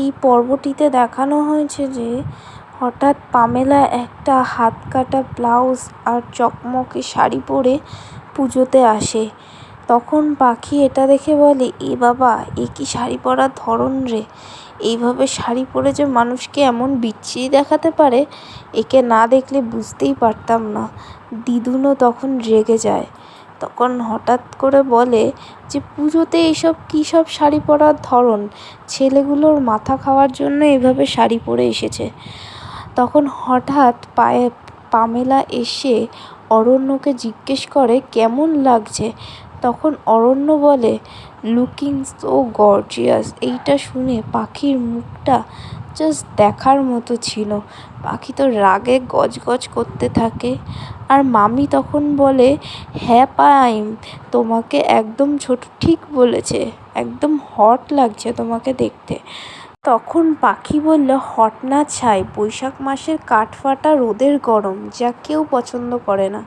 এই পর্বটিতে দেখানো হয়েছে যে হঠাৎ পামেলা একটা হাত কাটা ব্লাউজ আর চকমকে শাড়ি পরে পুজোতে আসে। তখন পাখি এটা দেখে বলে, এ বাবা, এ কি শাড়ি পরার ধরন রে? এইভাবে শাড়ি পরে যে মানুষকে এমন বিচ্ছিরি দেখাতে পারে, একে না দেখলে বুঝতেই পারতাম না। দিদুনও তখন রেগে যায়। তখন হঠাৎ করে বলে যে, পুজোতে এইসব কী সব শাড়ি পরার ধরন? ছেলেগুলোর মাথা খাওয়ার জন্য এভাবে শাড়ি পরে এসেছে। তখন হঠাৎ পায়ে, পামেলা এসে অরণ্যকে জিজ্ঞেস করে, কেমন লাগছে? তখন অরণ্য বলে লুকিং সো গর্জিয়াস এইটা শুনে পাখির মুখটা জাস্ট দেখার মতো ছিল। পাখি তো রাগে গজগজ করতে থাকে। আর মামি তখন বলে হ্যাঁ পাইম, তোমাকে একদম ছোট, ঠিক বলেছে, একদম হট লাগছে তোমাকে দেখতে। তখন পাখি বলল, হট না ছাই, বৈশাখ মাসের কাঠফাটা রোদের গরম, যা কেউ পছন্দ করে না।